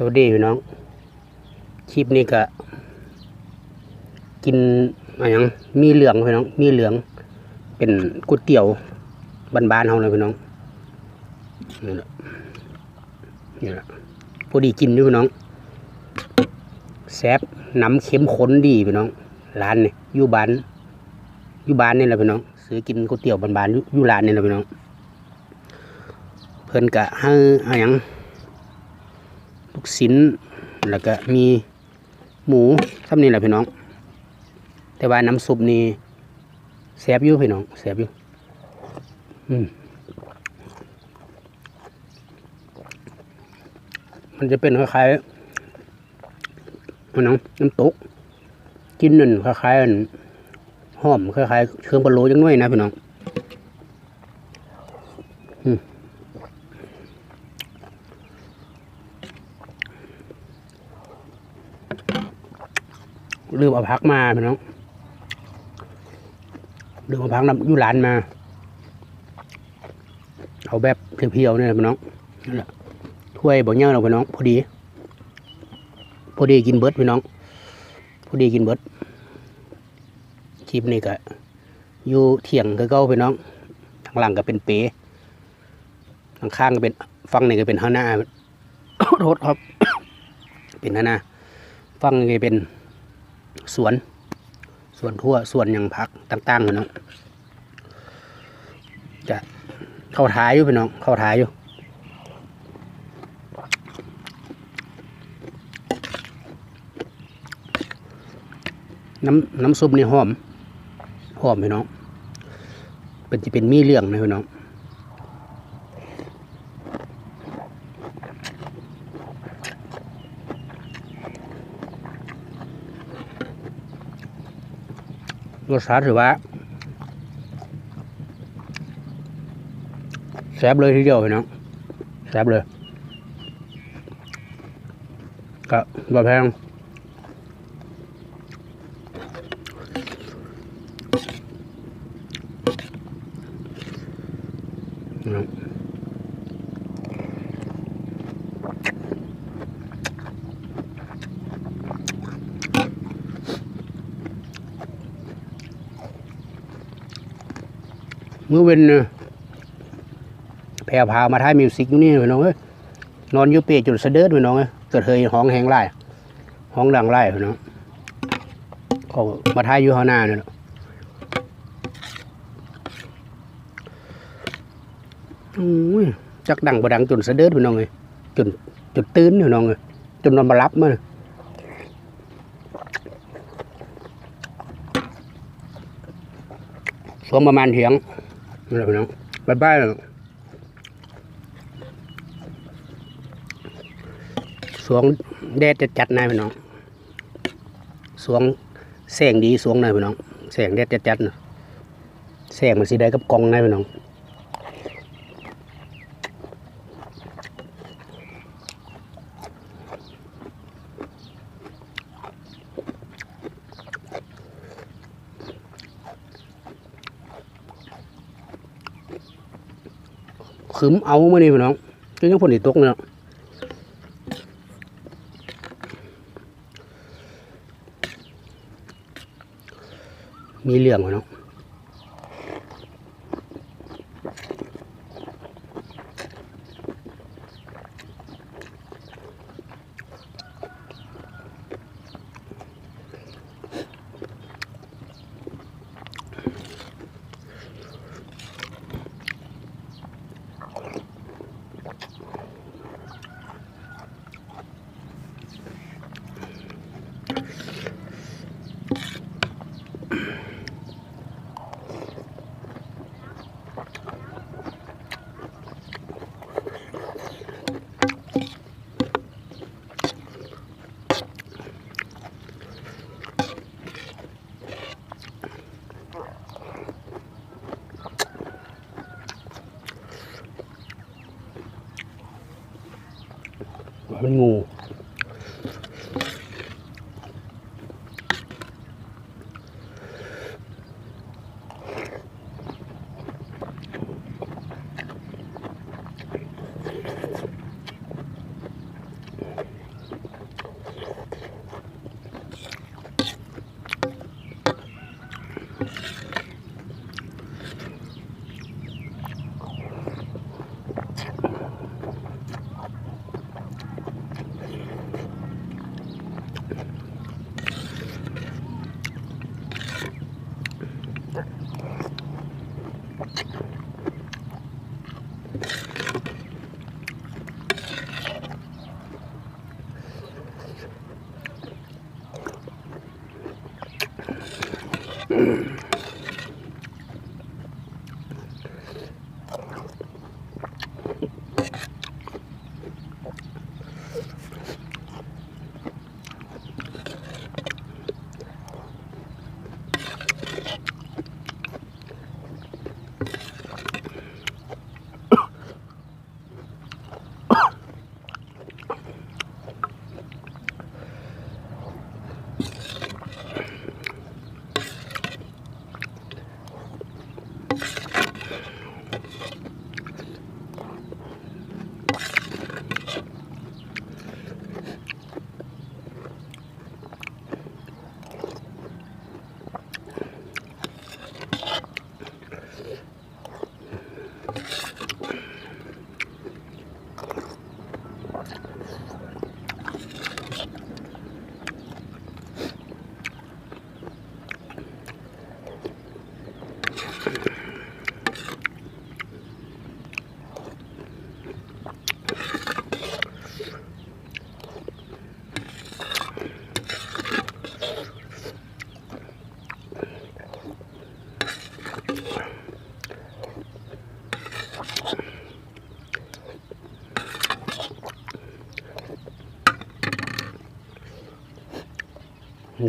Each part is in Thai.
สวัสดีพี่น้อง คลิปนี้ก็กินอะไรยังมีเหลืองพี่น้อง มีเหลือง เป็นก๋วยเตี๋ยวบ้านๆเฮาเลยพี่น้องนี่แหละนี่แหละพอดีกินด้วยพี่น้องแซ่บน้ำเค็มข้นดีพี่น้อง ร้านนี่อยู่บ้านอยู่บ้านนี่แหละพี่น้องซื้อกินก๋วยเตี๋ยวบ้านๆอยู่อยู่ร้านนี่แหละพี่น้อง เพิ่นกะให้อะไรยัง ลูกชิ้นแล้วก็มีหมูซ้ำนี่แหละพี่น้อง แต่ว่าน้ำซุปนี่แซ่บอยู่พี่น้องแซ่บอยู่อืมมันจะเป็นคล้ายๆพี่น้องน้ำตกกินนั่นคล้ายๆหอมคล้ายๆเครื่องปลาโลจังหน่อยนะพี่น้อง ลืมเอาพักมาพี่น้องลืมเอาพักนำอยู่ร้านมา เอาแบบเพียวๆเนี่ยพี่น้องนั่แหละถ้วยบ่เยอะเราพี่น้อง พอดี พอดีกินเบิร์ดพี่น้อง พอดีกินเบิร์ดคลิปนี้ก็อยู่เถียงก็เก้าพี่น้องทางหลังก็เป็นเป๋ทางข้างก็เป็นฟังนี่ก็เป็นฮานาโทษครับ เป็นฮานาฟังนี่เป็น สวน สวนทั่วสวนอย่างพักต่างๆพี่น้องจะเข้าท้ายอยู่พี่น้องเข้าท้ายอยู่น้ำน้ำซุปนี่หอมหอมพี่น้องเป็นจะเป็นมีเหลืองนะพี่น้อง รสชาติถือว่าแซ่บเลยทีเดียวพี่น้องแซ่บเลยก็บะแพง มื่อเว้นแพรพามาท้ายมิวสิกอยู่นี่พี่น้องเอ้ยนอนอยู่เปียจุดเสะเดิดพี่น้องเอ้ยเกิดเฮยห้องแหงไล่ห้องดังไล่พี่น้องเขามาท้ายอยู่ข้างหน้าเนี่ยแหละจักดังบ่ดังจนเสะเดิดพี่น้องเอ้ยจนจนตื่นพี่น้องเอ้ยจนนอนมารับมาช่วงประมาณเที่ยง นี่แหละพี่น้องบ๊ายบายแล้วสวงแดดจะจัดนายพี่น้องสวงแสงดีสวงนายพี่น้องแสงแดดจะจัดนะแสงมันสีได้กับกองนายพี่น้อง ขึมเอามานี่พี่น้องก็ยังฝนอีตกเนี่ยมีเหลืองพี่น้อ งมันงู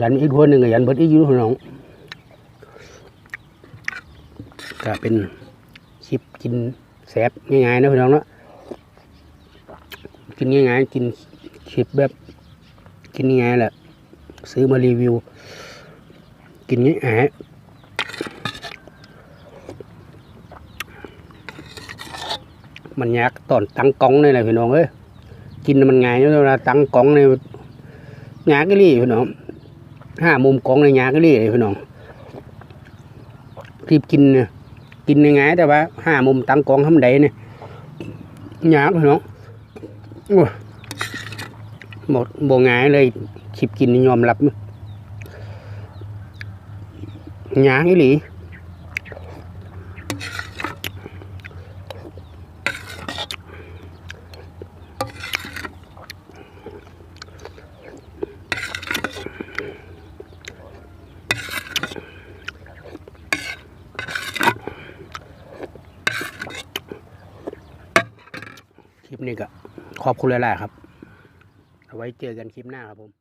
ยันอีกคนหนึ่งยันเบิดอีกอยู่พี่น้องก็เป็นชิปกินแสบง่ายๆนะพี่น้องเนาะ กินง่ายๆ กินชิปแบบกินง่ายแหละ ซื้อมารีวิว กินง่ายมันยากตอนตั้งกล้องนี่แหละพี่น้องเอ้ยกินมันง่ายเวลาตั้งกล้องนี่ยากก็รีพี่น้องห้ามุมกล้องในยากก็รีเลยพี่น้องรีบกินเนี่ยกินยังไงแต่ว่าห้ามุมตั้งกล้องทำใดเนี่ยยากพี่น้อง หมดโบง่ายเลยคลิปกินยอมรับยากอีหลีคลิปนี้ก็ ขอบคุณหลาย ๆ ครับ เอาไว้เจอกันคลิปหน้าครับผม